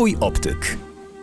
Twój optyk.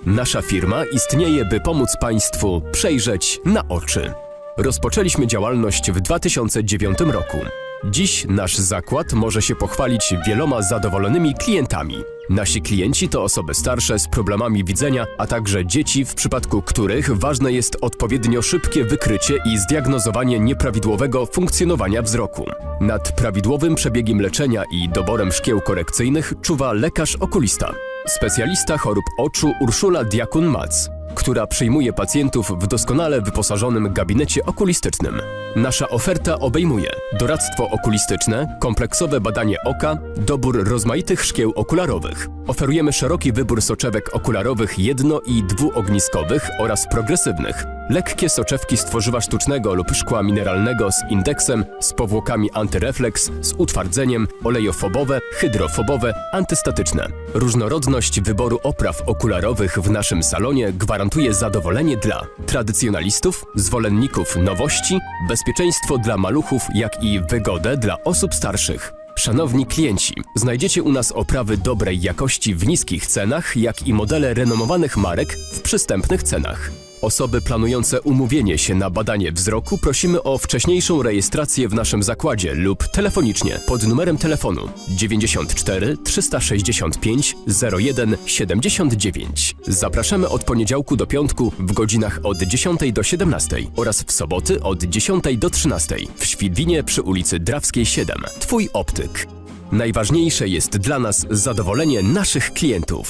Nasza firma istnieje, by pomóc Państwu przejrzeć na oczy. Rozpoczęliśmy działalność w 2009 roku. Dziś nasz zakład może się pochwalić wieloma zadowolonymi klientami. Nasi klienci to osoby starsze z problemami widzenia, a także dzieci, w przypadku których ważne jest odpowiednio szybkie wykrycie i zdiagnozowanie nieprawidłowego funkcjonowania wzroku. Nad prawidłowym przebiegiem leczenia i doborem szkieł korekcyjnych czuwa lekarz okulista, specjalista chorób oczu Urszula Diakun-Mac która przyjmuje pacjentów w doskonale wyposażonym gabinecie okulistycznym. Nasza oferta obejmuje doradztwo okulistyczne, kompleksowe badanie oka, dobór rozmaitych szkieł okularowych. Oferujemy szeroki wybór soczewek okularowych jedno- i dwuogniskowych oraz progresywnych. Lekkie soczewki z tworzywa sztucznego lub szkła mineralnego z indeksem, z powłokami antyrefleks, z utwardzeniem, olejofobowe, hydrofobowe, antystatyczne. Różnorodność wyboru opraw okularowych w naszym salonie gwarantuje zadowolenie dla tradycjonalistów, zwolenników nowości, bezpieczeństwo dla maluchów, jak i wygodę dla osób starszych. Szanowni klienci, znajdziecie u nas oprawy dobrej jakości w niskich cenach, jak i modele renomowanych marek w przystępnych cenach. Osoby planujące umówienie się na badanie wzroku prosimy o wcześniejszą rejestrację w naszym zakładzie lub telefonicznie pod numerem telefonu 94 365 01 79. Zapraszamy od poniedziałku do piątku w godzinach od 10 do 17 oraz w soboty od 10 do 13 w Świdwinie przy ulicy Drawskiej 7. Twój optyk. Najważniejsze jest dla nas zadowolenie naszych klientów.